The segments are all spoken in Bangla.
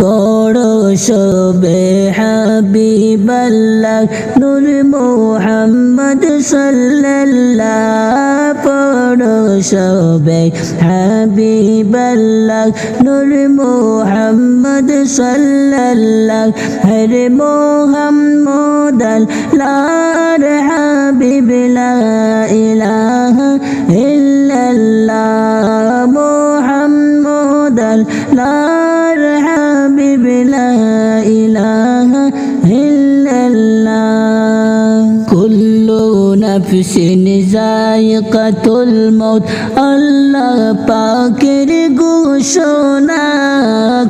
পরশবে হাবিবাল্লাহ, নূর মোহাম্মদ সাল্লাল্লাহ। পরশবে হাবিবাল্লাহ, নূর মোহাম্মদ সাল্লাল্লাহ। হরে মোহাম্মদ আল্লাহর হাবিব, লা ইলাহা ইল্লাল্লাহ। মোহাম্মদ আল্লাহর হাবিব যায়িকাতুল মউত। আল্লাহ পাকের ঘোষণা।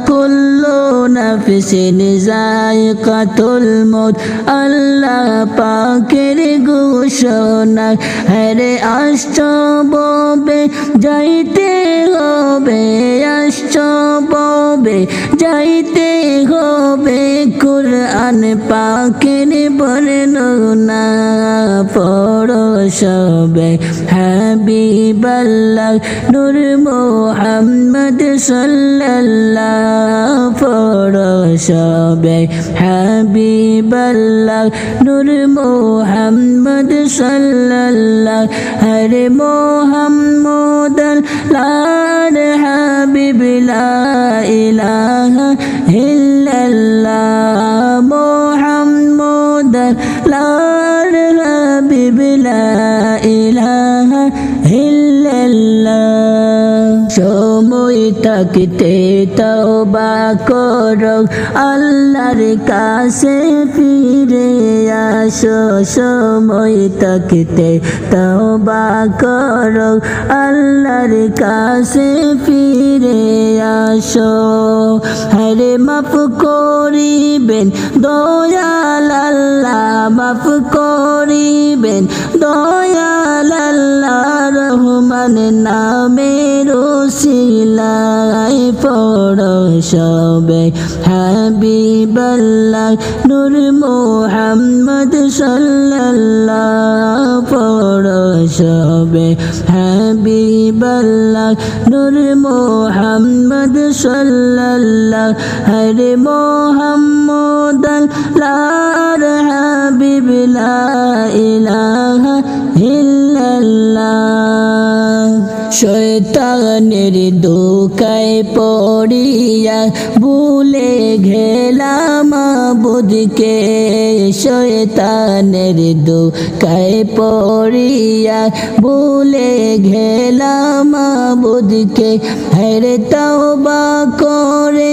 কুল্লু নাফসিন যায়িকাতুল মউত। আল্লাহ পাকের ঘোষণা। হরে আষ্টববে যাইতে হবে আষ্টববে যাইতে কুরআন পাকের বর্ণনা পরশবে হাবিবাল্লাহ নূর মোহাম্মদ সাল্লাল্লাহ পরশবে হাবিবাল্লাহ নূর মোহাম্মদ সাল্লাল্লাহ হরে মোহাম্মদ লার হাবিব লা ইলাহা ইল্লাল্লাহ লার হাবিব লা ইলাহা ইল্লাল্লাহ। সময় থাকতে তওবা করো, আল্লাহর কাছে ফিরে আসো। সময় থাকতে তওবা করো, আল্লাহর কাছে ফিরে আসো। হরে মাফ করিবেন, দয়াল আল্লাহ মাফ করিবেন দয়াল আল্লাহ রহমান নামের শিলাই পড়শবে। হাবিবাল্লাহ নূর মোহাম্মদ সাল্লাল্লাহ পড়শবে। হাবিবাল্লাহ নূর মোহাম্মদ সাল্লাল্লাহ, হরে মোহাম্মদ লার হাবিব লা ইলাহা ইল্লাল্লাহ। শয়তানের দোকায় পড়িয়া ভুলে গেলাম বুধকে শয়তানের দোকায় পড়িয়া ভুলে গেলাম বুধকে হেরে তাওবা করে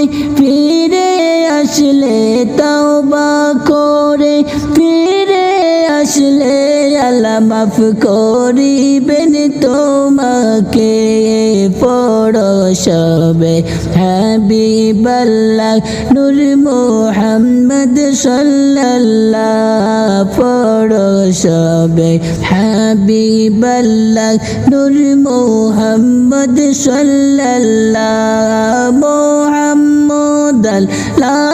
আসলে আল্লাহ মাফ করিবেন তোমাকে পড়শবে হাবিবাল্লাহ নূর মোহাম্মদ সাল্লাল্লাহ পড়শবে হাবিবাল্লাহ নূর মোহাম্মদ সাল্লাল্লাহ, মোহাম্মদ লার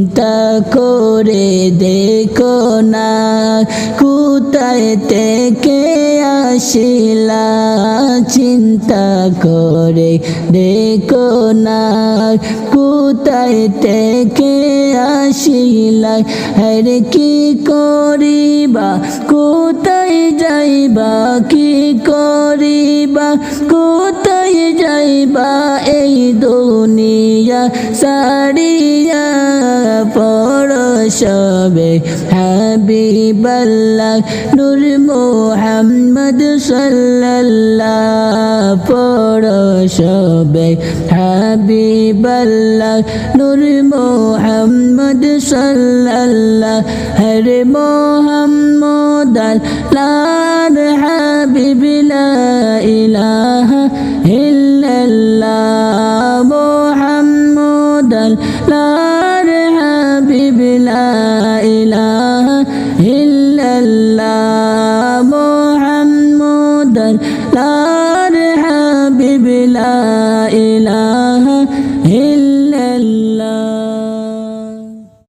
চিন্তা করে দেখো না, কোথায় থেকে আসিলা? চিন্তা করে দেখো না, কোথায় থেকে আসিলা? হরে কি করিবা? কোথায় যাইবা? কি করিবা? কোথায় যাইবা এই দুনিয়া সারিয়া পরশবে হাবিবাল্লাহ নূর মোহাম্মদ সাল্লাল্লাহ পরশবে হাবিবাল্লাহ নূর মোহাম্মদ সাল্লাল্লাহ হরে মোহাম্মদ লার النار حبيب بلا إله إلا الله محمد لا حبيب بلا إله إلا الله.